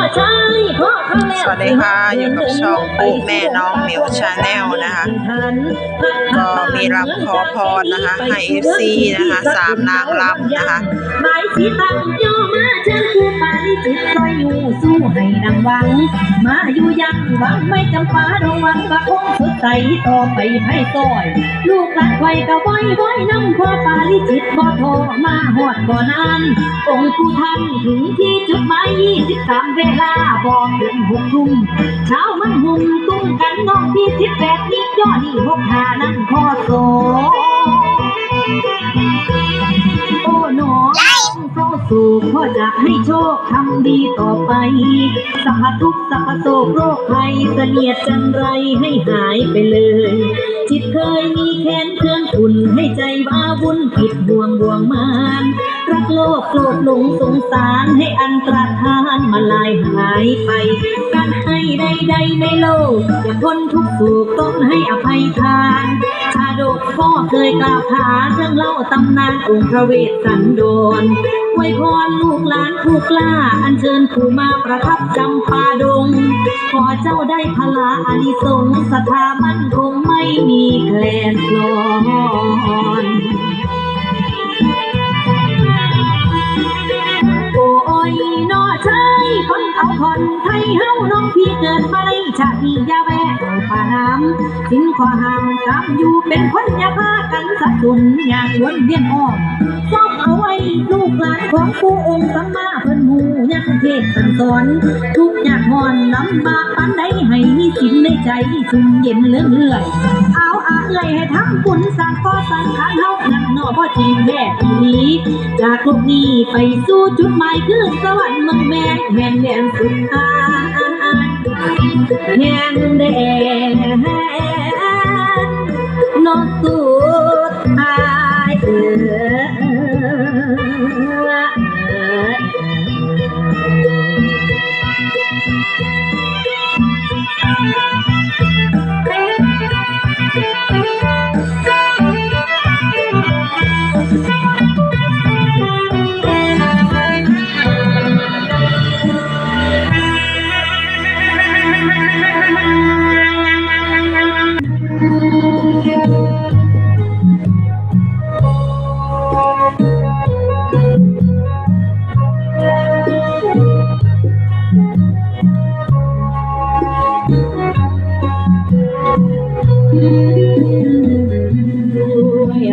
สวัสดีค่ะ อยู่กับช่องปุ๊แม่น้องเหมียวชาแนลนะคะ ก็มีรับขอพรนะคะ ให้เอฟซีนะคะสามนางรำนะคะหมายสีตั้งย่อมาเชิญครูปาริจิตซอยอยู่สู้ให้ดังวัง มาอยู่ยังหวังไม่จำปาระวังบะคง ใส่ต่อไปให้ซอย ลูกหลานไข่ก็ไว้ไว้น้ำพ่อปาริจิตบ่ทรมาหอดบ่นานองค์ผู้ท่านถึงที่จุดหมายยี่สิบสามเวลาบอกถึงหกทุ่มเช้ามันหุ่มตุ้มกันน้องที่สิบแปดนี่ย่อนี่หกหานั่นพ่อโสโอ้หนอ เข้าสู่พ่อจะให้โชคทำดีต่อไปสัพทุกสัพโศกโรคภัยเสนียดจันไรให้หายไปเลย จิตเคยมีแค้นเครื่องขุนให้ใจว้าวุ่นผิดห่วงบ่วงมานรักโลกโกรธหลงสงสารให้อันตรธานมาลายหายไปการให้ใดๆในโลกอย่าพ้นทุกสุขต้องให้อภัยทานชาดกพ่อเคยกล่าวขาเรื่องเล่าตำนานองค์พระเวสสันดร อวยพรลูกหลานผู้กล้า อัญเชิญผู้มาประทับจำปาดง ขอเจ้าได้พลาอานิสงส์สถามันคงไม่มีแคลนคลอน นอชยคนเอาคนไทยเฮาน้องพี่เกิดมาในชาตินี้ยาแวะเอาป่าน้ำสิ่งขอห้ามกำอยู่เป็นคนย่าพากันสับสนอย่างวนเวียนอ้อมซอบเอาไว้ลูกหลานของผู้องค์สัมมาเพิ่นหูยังเทศสั่งสอน ทุกอย่างหอนลำบากปานใดให้มีสิ่งในใจชุ่มเย็นเลื่อนเลื่อย เอาอะเอ่ยให้ทำบุญสร้างก่อสังขารเฮานั่นเนอพ่อจริงแท้ทีนี้จากโลกนี้ไปสู่จุดหมายคือสวรรค์มืองแม่นแห่งแดนสุดท้ายแห่งแดนนอสุดท้ายเออ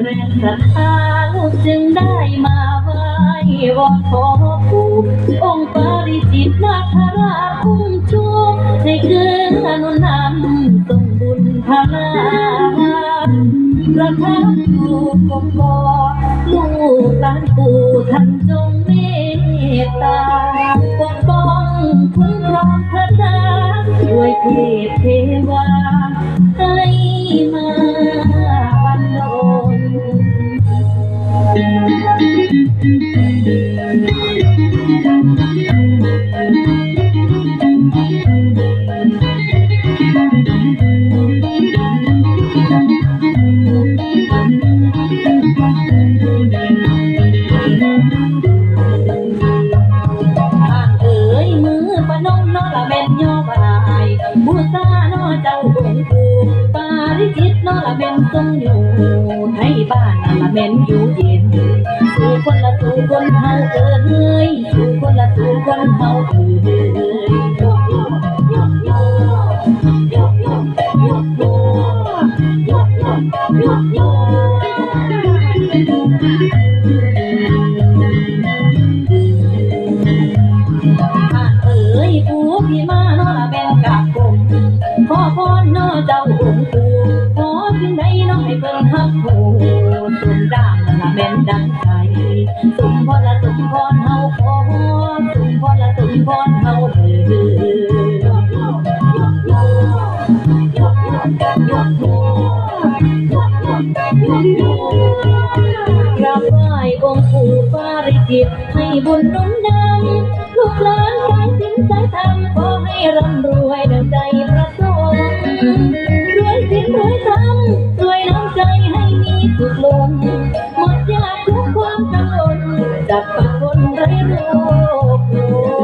แรงศรัทธาลูกจึงได้มาไหว้วอนขอปู่องค์ปาริจิตนาคราชคุ้มชูให้เกื้อนุนนำส่งบุญพลาประทับอยู่กบกอลูกหลานปู่ท่านจงเมตตาปกป้องคุ้มครองพระดาด้วยเทพเทวาให้ บ้ บ้านนั่นละแม่นอยู่เย็นสู่คนละสู่คนเฮาเอ้ยสู่คนละสู่คนเฮาเอ้ย เฮาขอสุมพรละสุมพรเฮาเด้อกยกยกยกยกยกยกยกยกยกกราบไหว้องค์ปู่ปาริจิตให้บุญนุ่นนำลูกหลานสายสินสายธรรมขอให้ร่ำรวยดังใจ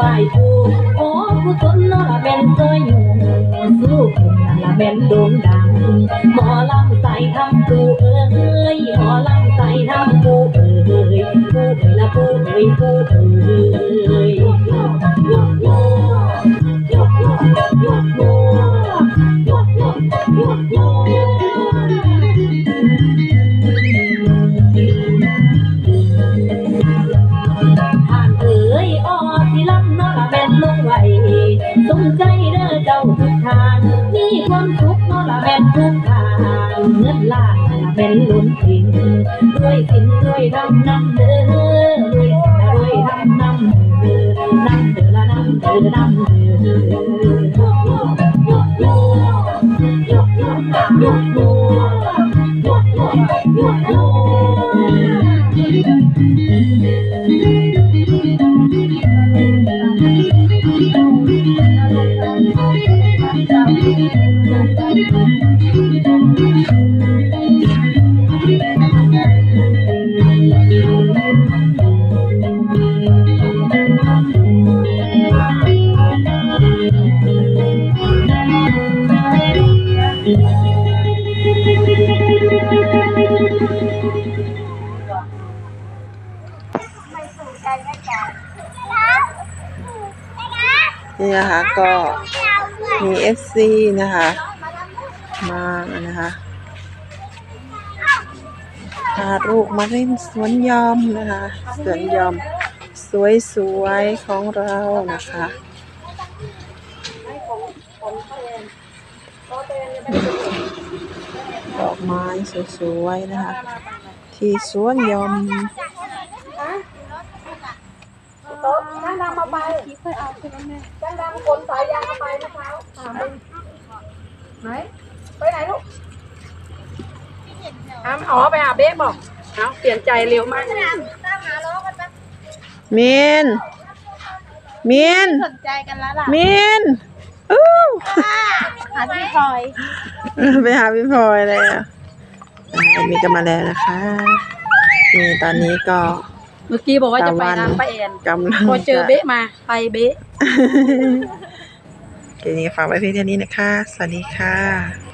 นอเจ้าไหวผู้โอ้ผู้สนนอละเป็นเคยอยู่สู้คนนั่นละเป็นโด่งดังหมอลำใส่ทำปูเอ๋ยหมอลำใส่ทำปูเอ๋ยปูเอ๋ยละปูเอ๋ยปูเอ๋ย ไหวสมใจเด้อเจ้าทุกทานมีความสุขนอละเป็นทุกทางเงินล้านละเป็นล้นทิ้งด้วยสินด้วยดำน้ำเด้อด้วยสินด้วยดำน้ำเด้อน้ำเด้อละน้ำเด้อน้ำเด้อ นี่นะคะก็ มี FC นะคะมานะคะพาลูกมาเล่นสวนยอมนะคะสวนยอมสวยๆของเรานะคะดอกไม้สวยๆนะคะ ที่สวนยอมช่างดำมาไปช่าง ดำขนสายยางมาไปเมื่อเช้าถามดูไหนไปไหนลูกอ้าวอ๋อไปหาเบ๊บอกเอาเปลี่ยนใจเร็วมากมินมินสนใจกันแล้วล่ะมินอู้หาพี่พลอยไปหาพี่พลอยเลยอะมีกันมาแล้วนะคะนี่ตอนนี้ก็ เมื่อกี้บอกว่าจะไปตะวันร้านป้าแอนกำลังพอเจอเบ๊มาไปเบ๊โอเคนี้ฝากไว้เพียงเท่านี้นะคะ สวัสดีค่ะ